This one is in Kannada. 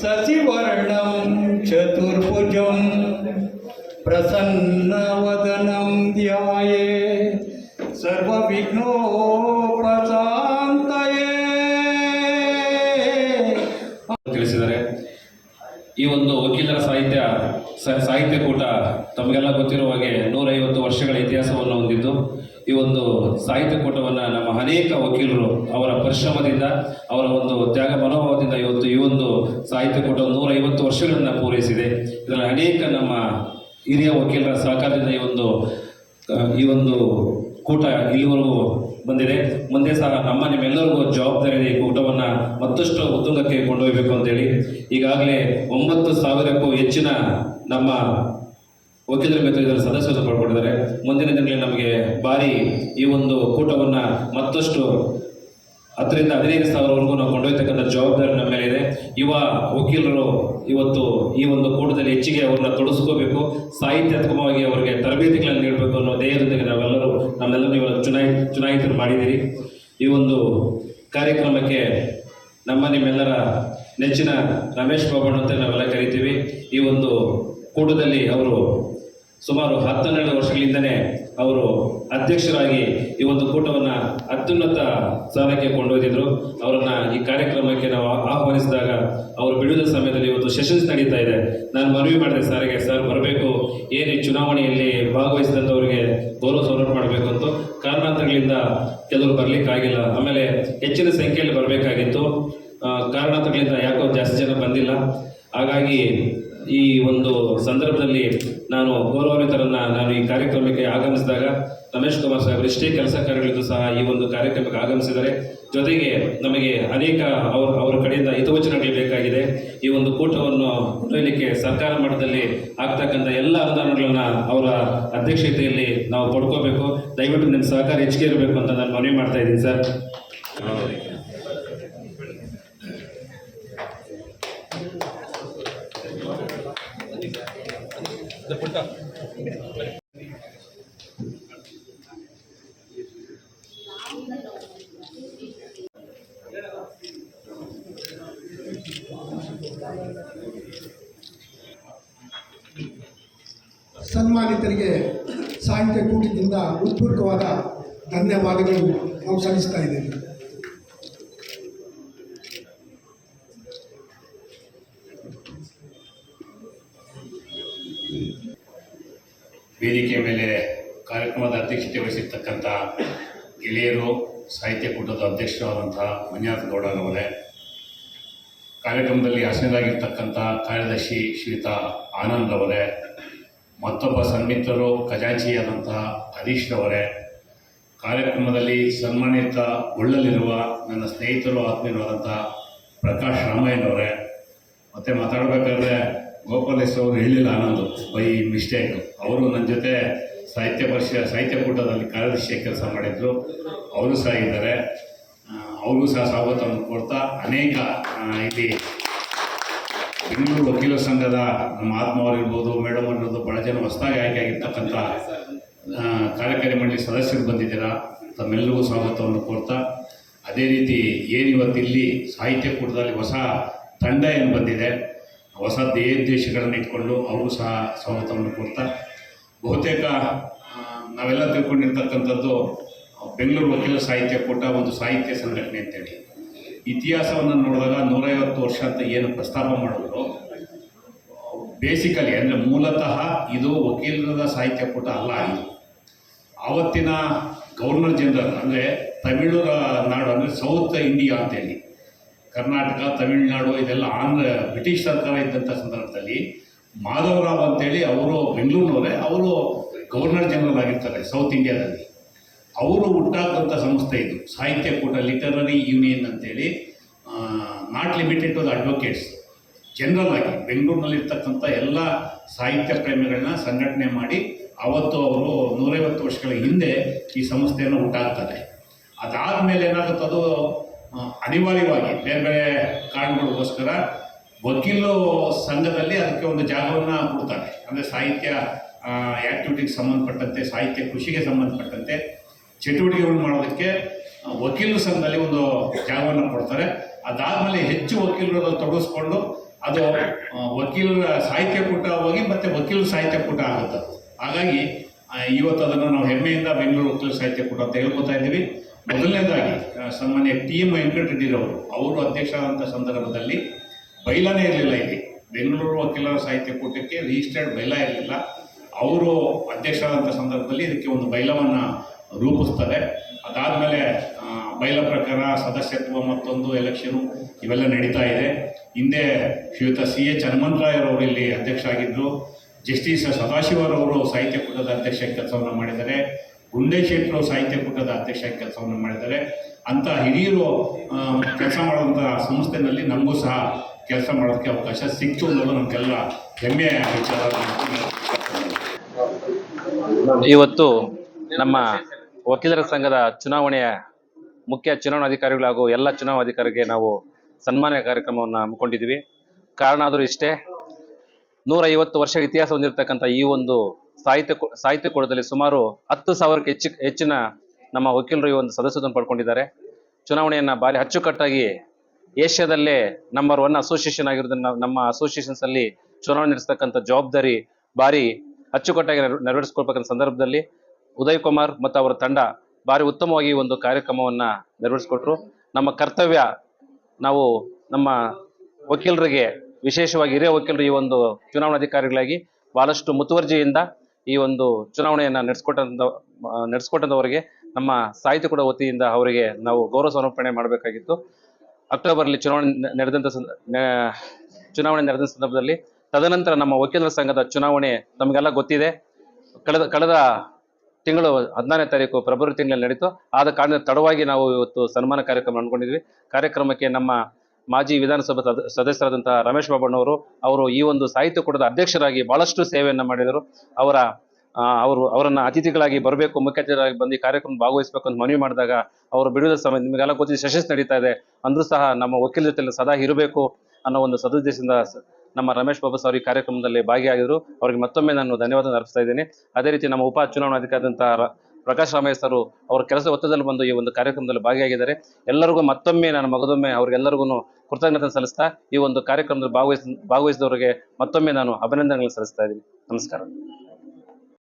सचिवर्णं चतुर्भुजं प्रसन्नवदनं ध्याये सर्वविघ्नोपशान्तये ತಿಳಿಸಿದ್ದಾರೆ ಈ ಒಂದು ವಕೀಲರ ಸಾಹಿತ್ಯ ಸಾಹಿತ್ಯ ಕೂಟ ತಮಗೆಲ್ಲ ಗೊತ್ತಿರುವ ಹಾಗೆ ನೂರೈವತ್ತು ವರ್ಷಗಳ ಇತಿಹಾಸವನ್ನು ಹೊಂದಿದ್ದು, ಈ ಒಂದು ಸಾಹಿತ್ಯ ಕೂಟವನ್ನು ನಮ್ಮ ಅನೇಕ ವಕೀಲರು ಅವರ ಪರಿಶ್ರಮದಿಂದ, ಅವರ ಒಂದು ತ್ಯಾಗ ಮನೋಭಾವದಿಂದ ಇವತ್ತು ಈ ಒಂದು ಸಾಹಿತ್ಯ ಕೂಟ ನೂರೈವತ್ತು ವರ್ಷಗಳನ್ನು ಪೂರೈಸಿದೆ. ಇದರಲ್ಲಿ ಅನೇಕ ನಮ್ಮ ಹಿರಿಯ ವಕೀಲರ ಸಹಕಾರದಿಂದ ಈ ಒಂದು ಈ ಒಂದು ಕೂಟ ಇಲ್ಲಿವರೆಗೂ ಬಂದಿದೆ. ಮುಂದೆ ಸಹ ನಮ್ಮ ನಿಮ್ಮೆಲ್ಲರಿಗೂ ಜವಾಬ್ದಾರಿ ಈ ಕೂಟವನ್ನು ಮತ್ತಷ್ಟು ಉತ್ತುಂಗಕ್ಕೆ ಕೊಂಡೊಯ್ಯಬೇಕು ಅಂತೇಳಿ ಈಗಾಗಲೇ ಒಂಬತ್ತು ಸಾವಿರಕ್ಕೂ ಹೆಚ್ಚಿನ ನಮ್ಮ ವಕೀಲರ ಮಿತ್ರ ಸದಸ್ಯರು ಪಡ್ಕೊಂಡಿದ್ದಾರೆ. ಮುಂದಿನ ದಿನಗಳಲ್ಲಿ ನಮಗೆ ಭಾರಿ ಈ ಒಂದು ಕೂಟವನ್ನು ಮತ್ತಷ್ಟು ಹತ್ತರಿಂದ ಹದಿನೈದು ಸಾವಿರವರೆಗೂ ನಾವು ಕೊಂಡೊಯ್ತಕ್ಕಂಥ ಜವಾಬ್ದಾರಿ ನಮ್ಮ ಮೇಲೆ ಇದೆ ಯುವ ವಕೀಲರು ಇವತ್ತು ಈ ಒಂದು ಕೂಟದಲ್ಲಿ ಹೆಚ್ಚಿಗೆ ಅವ್ರನ್ನ ತೊಡಗಿಸ್ಕೋಬೇಕು. ಸಾಹಿತ್ಯಾತ್ಮಕವಾಗಿ ಅವರಿಗೆ ತರಬೇತಿಗಳನ್ನು ನೀಡಬೇಕು ಅನ್ನೋ ಧ್ಯೇಯದೊಂದಿಗೆ ನಾವೆಲ್ಲರೂ ನಮ್ಮೆಲ್ಲರೂ ಇವಾಗ ಚುನಾಯಿ, ಚುನಾಯಿತರು ಮಾಡಿದ್ದೀರಿ. ಈ ಒಂದು ಕಾರ್ಯಕ್ರಮಕ್ಕೆ ನಮ್ಮ ನಿಮ್ಮೆಲ್ಲರ ನೆಚ್ಚಿನ ರಮೇಶ್ ಬಾಬಣ್ಣ ಅಂತ ನಾವೆಲ್ಲ ಕರಿತೀವಿ. ಈ ಒಂದು ಕೂಟದಲ್ಲಿ ಅವರು ಸುಮಾರು ಹತ್ತೆರಡು ವರ್ಷಗಳಿಂದನೇ ಅವರು ಅಧ್ಯಕ್ಷರಾಗಿ ಈ ಒಂದು ಕೂಟವನ್ನು ಅತ್ಯುನ್ನತ ಸ್ಥಾನಕ್ಕೆ ಕೊಂಡೊಯ್ದಿದ್ರು. ಅವರನ್ನ ಈ ಕಾರ್ಯಕ್ರಮಕ್ಕೆ ನಾವು ಆಹ್ವಾನಿಸಿದಾಗ ಅವರು ಬಿಡುವುದ ಸಮಯದಲ್ಲಿ ಒಂದು ಸೆಷನ್ಸ್ ನಡೀತಾ ಇದೆ. ನಾನು ಮನವಿ ಮಾಡಿದೆ ಸಾರಿಗೆ, ಸರ್, ಬರಬೇಕು. ಏನು ಚುನಾವಣೆಯಲ್ಲಿ ಭಾಗವಹಿಸಿದಂಥವ್ರಿಗೆ ಗೌರವ ಸೌಲಭ್ಯ ಮಾಡಬೇಕು ಅಂತ. ಕಾರಣಾಂತರಗಳಿಂದ ಕೆಲವರು ಬರಲಿಕ್ಕಾಗಿಲ್ಲ ಆಮೇಲೆ ಹೆಚ್ಚಿನ ಸಂಖ್ಯೆಯಲ್ಲಿ ಬರಬೇಕಾಗಿತ್ತು. ಕಾರಣಾಂತರಗಳಿಂದ ಯಾಕೋ ಜಾಸ್ತಿ ಜನ ಬಂದಿಲ್ಲ. ಹಾಗಾಗಿ ಈ ಒಂದು ಸಂದರ್ಭದಲ್ಲಿ ನಾನು ಗೌರವಾನ್ವಿತರನ್ನ ನಾನು ಈ ಕಾರ್ಯಕ್ರಮಕ್ಕೆ ಆಗಮಿಸಿದಾಗ ರಮೇಶ್ ಕುಮಾರ್ ಸಾಹೇಬರು ಇಷ್ಟೇ ಕೆಲಸ ಕಾರ್ಯಗಳಿದ್ದು ಸಹ ಈ ಒಂದು ಕಾರ್ಯಕ್ರಮಕ್ಕೆ ಆಗಮಿಸಿದರೆ ಜೊತೆಗೆ ನಮಗೆ ಅನೇಕ ಅವರ ಅವರ ಕಡೆಯಿಂದ ಹಿತವಚನಗಳು ಬೇಕಾಗಿದೆ. ಈ ಒಂದು ಕೂಟವನ್ನು ಕೊಂಡೊಯ್ಯಲಿಕ್ಕೆ ಸರ್ಕಾರ ಮಟ್ಟದಲ್ಲಿ ಆಗ್ತಕ್ಕಂಥ ಎಲ್ಲ ಅನುದಾನಗಳನ್ನ ಅವರ ಅಧ್ಯಕ್ಷತೆಯಲ್ಲಿ ನಾವು ಪಡ್ಕೋಬೇಕು. ದಯವಿಟ್ಟು ನಿಮ್ಮ ಸಹಕಾರ ಹೆಚ್ಚಿಗೆ ಇರಬೇಕು ಅಂತ ನಾನು ಮನವಿ ಮಾಡ್ತಾ ಇದ್ದೀನಿ ಸರ್. ಸನ್ಮಾನಿತರಿಗೆ ಸಾಹಿತ್ಯ ಕೂಟದಿಂದ ಹೃತ್ಪೂರ್ವಕವಾದ ಧನ್ಯವಾದಗಳು ನಾವು ಸಲ್ಲಿಸ್ತಾ ಇದ್ದೇವೆ. ವೇದಿಕೆ ಮೇಲೆ ಕಾರ್ಯಕ್ರಮದ ಅಧ್ಯಕ್ಷತೆ ವಹಿಸಿರ್ತಕ್ಕಂಥ ಗೆಳೆಯರು, ಸಾಹಿತ್ಯ ಕೂಟದ ಅಧ್ಯಕ್ಷರಾದಂಥ ಮಂಜುನಾಥ ಗೌಡರವರೇ ಕಾರ್ಯಕ್ರಮದಲ್ಲಿ ಆಸೀನರಾಗಿರ್ತಕ್ಕಂಥ ಕಾರ್ಯದರ್ಶಿ ಶ್ರೀತಾ ಆನಂದ್ ಅವರೇ, ಮತ್ತೊಬ್ಬ ಸನ್ಮಿತ್ರರು ಖಜಾಂಚಿಯಾದಂತಹ ಹರೀಶ್ ರವರೇ, ಕಾರ್ಯಕ್ರಮದಲ್ಲಿ ಸನ್ಮಾನಿತಗೊಳ್ಳಲಿರುವ ನನ್ನ ಸ್ನೇಹಿತರು ಆತ್ಮೀಯರಾದಂಥ ಪ್ರಕಾಶ್ ರಾಮಯ್ಯನವರೇ ಮತ್ತು ಮಾತಾಡಬೇಕಾದ್ರೆ ಗೋಪಾಲೇಶ್ ಅವರು ಹೇಳಿಲ್ಲ ಆನಂದ್. By mistake. ಅವರು ನನ್ನ ಜೊತೆ ಸಾಹಿತ್ಯ ಪರಿಷ ಸಾಹಿತ್ಯ ಕೂಟದಲ್ಲಿ ಕಾರ್ಯದರ್ಶಿಯ ಕೆಲಸ ಮಾಡಿದ್ರು. ಅವರು ಸಹ ಇದ್ದಾರೆ. ಅವರು ಸಹ ಸ್ವಾಗತವನ್ನು ಕೊಡ್ತಾ ಅನೇಕ ಇಲ್ಲಿ ಬೆಂಗಳೂರು ವಕೀಲ ಸಂಘದ ನಮ್ಮ ಆತ್ಮವರು ಇರ್ಬೋದು ಮೇಡಮ್ ಇರ್ಬೋದು ಬಹಳ ಜನ ಹೊಸದಾಗಿ ಆಯ್ಕೆ ಆಗಿರ್ತಕ್ಕಂಥ ಆ, ಕಾರ್ಯಕಾರಿ ಮಂಡಳಿ ಸದಸ್ಯರು ಬಂದಿದ್ದೀರಾ? ತಮ್ಮೆಲ್ಲರಿಗೂ ಸ್ವಾಗತವನ್ನು ಕೋರ್ತಾ ಅದೇ ರೀತಿ ಏನು ಇವತ್ತು ಇಲ್ಲಿ ಸಾಹಿತ್ಯ ಕೂಟದಲ್ಲಿ ಹೊಸ ತಂಡ ಏನು ಬಂದಿದೆ? ಹೊಸ ದೇಶಗಳನ್ನು ಇಟ್ಕೊಂಡು ಅವರು ಸಹ ಸ್ವಾಗತವನ್ನು ಕೊಡ್ತಾ ಬಹುತೇಕ ನಾವೆಲ್ಲ ತಿಳ್ಕೊಂಡಿರ್ತಕ್ಕಂಥದ್ದು ಬೆಂಗಳೂರು ವಕೀಲ ಸಾಹಿತ್ಯ ಕೂಟ ಒಂದು ಸಾಹಿತ್ಯ ಸಂಘಟನೆ ಅಂತೇಳಿ. ಇತಿಹಾಸವನ್ನು ನೋಡಿದಾಗ ನೂರೈವತ್ತು ವರ್ಷ ಅಂತ ಏನು ಪ್ರಸ್ತಾಪ ಮಾಡಿದ್ರು. ಬೇಸಿಕಲಿ ಅಂದರೆ ಮೂಲತಃ ಇದು ವಕೀಲರದ ಸಾಹಿತ್ಯ ಕೂಟ ಅಲ್ಲ ಇದು. ಆವತ್ತಿನ ಗವರ್ನರ್ ಜನರಲ್ ಅಂದರೆ ತಮಿಳು ನಾಡು ಅಂದರೆ ಸೌತ್ ಇಂಡಿಯಾ ಅಂತೇಳಿ. ಕರ್ನಾಟಕ, ತಮಿಳುನಾಡು, ಇದೆಲ್ಲ ಆಂಧ್ರ, ಬ್ರಿಟಿಷ್ ಸರ್ಕಾರ ಇದ್ದಂಥ ಸಂದರ್ಭದಲ್ಲಿ ಮಾಧವರಾವ್ ಅಂತೇಳಿ ಅವರು ಬೆಂಗಳೂರಿನವರೇ, ಅವರು ಗವರ್ನರ್ ಜನರಲ್ ಆಗಿರ್ತಾರೆ ಸೌತ್ ಇಂಡಿಯಾದಲ್ಲಿ. ಅವರು ಹುಟ್ಟಾದಂಥ ಸಂಸ್ಥೆ ಇದು ಸಾಹಿತ್ಯ ಕೂಟ ಲಿಟರರಿ ಯೂನಿಯನ್ ಅಂತೇಳಿ not limited to the advocates. General ಆಗಿ ಬೆಂಗಳೂರಿನಲ್ಲಿರ್ತಕ್ಕಂಥ ಎಲ್ಲ ಸಾಹಿತ್ಯ ಪ್ರೇಮಿಗಳನ್ನ ಸಂಘಟನೆ ಮಾಡಿ ಅವತ್ತು ಅವರು ನೂರೈವತ್ತು ವರ್ಷಗಳ ಹಿಂದೆ ಈ ಸಂಸ್ಥೆಯನ್ನು ಹುಟ್ಟಾಕ್ತಾರೆ. ಅದಾದಮೇಲೆ ಏನಾಗುತ್ತೆ ಅದು ಅನಿವಾರ್ಯವಾಗಿ ಬೇರೆ ಬೇರೆ ಕಾರಣಗಳಿಗೋಸ್ಕರ ವಕೀಲು ಸಂಘದಲ್ಲಿ ಅದಕ್ಕೆ ಒಂದು ಜಾಗವನ್ನು ಕೊಡ್ತಾರೆ. ಅಂದರೆ ಸಾಹಿತ್ಯ ಆ್ಯಕ್ಟಿವಿಟಿಗೆ ಸಂಬಂಧಪಟ್ಟಂತೆ, ಸಾಹಿತ್ಯ ಕೃಷಿಗೆ ಸಂಬಂಧಪಟ್ಟಂತೆ ಚಟುವಟಿಕೆಗಳನ್ನು ಮಾಡೋದಕ್ಕೆ ವಕೀಲರ ಸಂಘದಲ್ಲಿ ಒಂದು ಜಾಗವನ್ನು ಕೊಡ್ತಾರೆ. ಅದಾದಮೇಲೆ ಹೆಚ್ಚು ವಕೀಲರು ತೊಡಗಿಸ್ಕೊಂಡು ಅದು ವಕೀಲರ ಸಾಹಿತ್ಯ ಕೂಟ ಹೋಗಿ ಮತ್ತು ವಕೀಲರ ಸಾಹಿತ್ಯ ಕೂಟ ಆಗುತ್ತೆ. ಹಾಗಾಗಿ ಇವತ್ತು ಅದನ್ನು ನಾವು ಹೆಮ್ಮೆಯಿಂದ ಬೆಂಗಳೂರು ವಕೀಲರ ಸಾಹಿತ್ಯ ಕೂಟ ಅಂತ ಹೇಳ್ಕೊತಾ ಇದ್ದೀವಿ. ಮೊದಲನೇದಾಗಿ ಸಾಮಾನ್ಯ ಟಿ ಎಂ ವೆಂಕಟರೆಡ್ಡಿರವರು ಅವರು ಅಧ್ಯಕ್ಷರಾದಂಥ ಸಂದರ್ಭದಲ್ಲಿ ಬೈಲಾನೇ ಇರಲಿಲ್ಲ ಇಲ್ಲಿ. ಬೆಂಗಳೂರು ವಕೀಲರ ಸಾಹಿತ್ಯ ಕೂಟಕ್ಕೆ ರಿಜಿಸ್ಟರ್ಡ್ ಬೈಲ ಇರಲಿಲ್ಲ. ಅವರು ಅಧ್ಯಕ್ಷರಾದಂಥ ಸಂದರ್ಭದಲ್ಲಿ ಇದಕ್ಕೆ ಒಂದು ಬೈಲವನ್ನು ರೂಪಿಸ್ತಾರೆ. ಅದಾದಮೇಲೆ ಬೈಲ ಪ್ರಕಾರ ಸದಸ್ಯತ್ವ ಮತ್ತೊಂದು ಎಲೆಕ್ಷನು ಇವೆಲ್ಲ ನಡೀತಾ ಇದೆ. ಹಿಂದೆ ಶ್ರೀಯುತ ಸಿ ಎಚ್ ಹನುಮಂತರಾಯರವರು ಇಲ್ಲಿ ಅಧ್ಯಕ್ಷ ಆಗಿದ್ದರು ಜಸ್ಟಿಸ್ ಸದಾಶಿವರವರು ಸಾಹಿತ್ಯ ಕೂಟದ ಅಧ್ಯಕ್ಷ ಕೆಲಸವನ್ನು ಮಾಡಿದ್ದಾರೆ. ಗುಂಡೇಶೆಟ್ಟರು ಸಾಹಿತ್ಯ ಕೂಟದ ಅಧ್ಯಕ್ಷ ಕೆಲಸವನ್ನು ಮಾಡಿದ್ದಾರೆ. ಅಂತ ಹಿರಿಯರು ಕೆಲಸ ಮಾಡುವಂಥ ಸಂಸ್ಥೆನಲ್ಲಿ ನಮಗೂ ಸಹ ಕೆಲಸ ಮಾಡೋದಕ್ಕೆ ಅವಕಾಶ ಸಿಕ್ತು ಅನ್ನೋದು ನಮಗೆಲ್ಲ ಹೆಮ್ಮೆಯ ವಿಚಾರ. ಇವತ್ತು ನಮ್ಮ ವಕೀಲರ ಸಂಘದ ಚುನಾವಣೆಯ ಮುಖ್ಯ ಚುನಾವಣಾಧಿಕಾರಿಗಳು ಹಾಗೂ ಎಲ್ಲ ಚುನಾವಣಾಧಿಕಾರಿಗೆ ನಾವು ಸನ್ಮಾನ ಕಾರ್ಯಕ್ರಮವನ್ನು ಹಮ್ಮಿಕೊಂಡಿದ್ವಿ ಕಾರಣ ಆದರೂ ಇಷ್ಟೇ, ನೂರೈವತ್ತು ವರ್ಷ ಇತಿಹಾಸ ಹೊಂದಿರತಕ್ಕಂಥ ಈ ಒಂದು ಸಾಹಿತ್ಯ ಸಾಹಿತ್ಯ ಕೂಟದಲ್ಲಿ ಸುಮಾರು ಹತ್ತು ಸಾವಿರಕ್ಕೆ ಹೆಚ್ಚು, ಹೆಚ್ಚಿನ ನಮ್ಮ ವಕೀಲರು ಈ ಒಂದು ಸದಸ್ಯತ್ವವನ್ನು ಪಡ್ಕೊಂಡಿದ್ದಾರೆ. ಚುನಾವಣೆಯನ್ನು ಭಾರಿ ಅಚ್ಚುಕಟ್ಟಾಗಿ ಏಷ್ಯಾದಲ್ಲೇ ನಂಬರ್ ಒನ್ ಅಸೋಸಿಯೇಷನ್ ಆಗಿರೋದನ್ನ ನಮ್ಮ ಅಸೋಸಿಯೇಷನ್ಸ್ ಅಲ್ಲಿ ಚುನಾವಣೆ ನಡೆಸತಕ್ಕಂಥ ಜವಾಬ್ದಾರಿ ಭಾರಿ ಅಚ್ಚುಕಟ್ಟಾಗಿ ನೆರವ್- ನೆರವೇರಿಸ್ಕೊಳ್ಬೇಕಂತ ಸಂದರ್ಭದಲ್ಲಿ ಉದಯ್ ಕುಮಾರ್ ಮತ್ತು ಅವರ ತಂಡ ಭಾರಿ ಉತ್ತಮವಾಗಿ ಒಂದು ಕಾರ್ಯಕ್ರಮವನ್ನ ನೆರವೇರಿಸಿಕೊಟ್ರು. ನಮ್ಮ ಕರ್ತವ್ಯ ನಾವು ನಮ್ಮ ವಕೀಲರಿಗೆ, ವಿಶೇಷವಾಗಿ ಹಿರಿಯ ವಕೀಲರು ಈ ಒಂದು ಚುನಾವಣಾಧಿಕಾರಿಗಳಾಗಿ ಬಹಳಷ್ಟು ಮುತುವರ್ಜಿಯಿಂದ ಈ ಒಂದು ಚುನಾವಣೆಯನ್ನ ನಡೆಸ್ಕೊಟ್ಟಂತ ನಡೆಸ್ಕೊಟ್ಟಂತವರಿಗೆ ನಮ್ಮ ಸಾಹಿತ್ಯ ಕೂಡ ವತಿಯಿಂದ ಅವರಿಗೆ ನಾವು ಗೌರವ ಸಮರ್ಪಣೆ ಮಾಡಬೇಕಾಗಿತ್ತು. ಅಕ್ಟೋಬರ್ಲಿ ಚುನಾವಣೆ ನಡೆದಂಥ ನಡೆದಂತ ಚುನಾವಣೆ ನಡೆದ ಸಂದರ್ಭದಲ್ಲಿ ತದನಂತರ ನಮ್ಮ ವಕೀಲರ ಸಂಘದ ಚುನಾವಣೆ ನಮಗೆಲ್ಲ ಗೊತ್ತಿದೆ. ಕಳೆದ ಕಳೆದ ತಿಂಗಳು ಹದಿನಾರನೇ ತಾರೀಕು ಫೆಬ್ರವರಿ ತಿಂಗಳಲ್ಲಿ ನಡೀತು. ಆದ ಕಾರಣ ತಡವಾಗಿ ನಾವು ಇವತ್ತು ಸನ್ಮಾನ ಕಾರ್ಯಕ್ರಮ ಅನ್ಕೊಂಡಿದ್ವಿ ಕಾರ್ಯಕ್ರಮಕ್ಕೆ ನಮ್ಮ ಮಾಜಿ ವಿಧಾನಸಭಾ ಸದ- ಸದಸ್ಯರಾದಂತಹ ರಮೇಶ್ ಬಾಬಣ್ಣವರು ಅವರು ಈ ಒಂದು ಸಾಹಿತ್ಯ ಕೂಟದ ಅಧ್ಯಕ್ಷರಾಗಿ ಬಹಳಷ್ಟು ಸೇವೆಯನ್ನು ಮಾಡಿದರು. ಅವರ ಅವರು, ಅವರನ್ನ ಅತಿಥಿಗಳಾಗಿ ಬರಬೇಕು ಮುಖ್ಯ ಅತಿಥಿಗಳಾಗಿ ಬಂದು ಕಾರ್ಯಕ್ರಮ ಭಾಗವಹಿಸಬೇಕು ಅಂತ ಮನವಿ ಮಾಡಿದಾಗ ಅವರು ಬಿಡುವುದ ಸಮಯ ನಿಮಗೆಲ್ಲ ಗೊತ್ತಿದೆ ಸೆಷನ್ಸ್ ನಡೀತಾ ಇದೆ, ಅಂದ್ರೂ ಸಹ ನಮ್ಮ ವಕೀಲ ಜೊತೆ ಸದಾ ಇರಬೇಕು ಅನ್ನೋ ಒಂದು ಸದುದ್ದೇಶದಿಂದ ನಮ್ಮ ರಮೇಶ್ ಬಾಬು ಸರ್ ಈ ಕಾರ್ಯಕ್ರಮದಲ್ಲಿ ಭಾಗಿಯಾಗಿದ್ರು. ಅವರಿಗೆ ಮತ್ತೊಮ್ಮೆ ನಾನು ಧನ್ಯವಾದ ಅರ್ಪಿಸ್ತಾ ಇದ್ದೀನಿ. ಅದೇ ರೀತಿ ನಮ್ಮ ಉಪ, ಚುನಾವಣಾಧಿಕಾರಿಯಾದಂತಹ ರ- ಪ್ರಕಾಶ್ ರಾಮಯ್ಯ ಸರ್ ಅವರ ಕೆಲಸ ಒತ್ತಡದಲ್ಲಿ ಬಂದು ಈ ಒಂದು ಕಾರ್ಯಕ್ರಮದಲ್ಲಿ ಭಾಗಿಯಾಗಿದ್ದಾರೆ. ಎಲ್ಲರಿಗೂ ಮತ್ತೊಮ್ಮೆ ನಾನು ಮಗದೊಮ್ಮೆ ಅವ್ರಿಗೆಲ್ಲರಿಗೂ ಕೃತಜ್ಞತೆ ಸಲ್ಲಿಸ್ತಾ ಈ ಒಂದು ಕಾರ್ಯಕ್ರಮದಲ್ಲಿ ಭಾಗವಹಿಸ, ಭಾಗವಹಿಸಿದವರಿಗೆ ಮತ್ತೊಮ್ಮೆ ನಾನು ಅಭಿನಂದನೆಗಳನ್ನು ಸಲ್ಲಿಸ್ತಾ ಇದ್ದೀನಿ. ನಮಸ್ಕಾರ.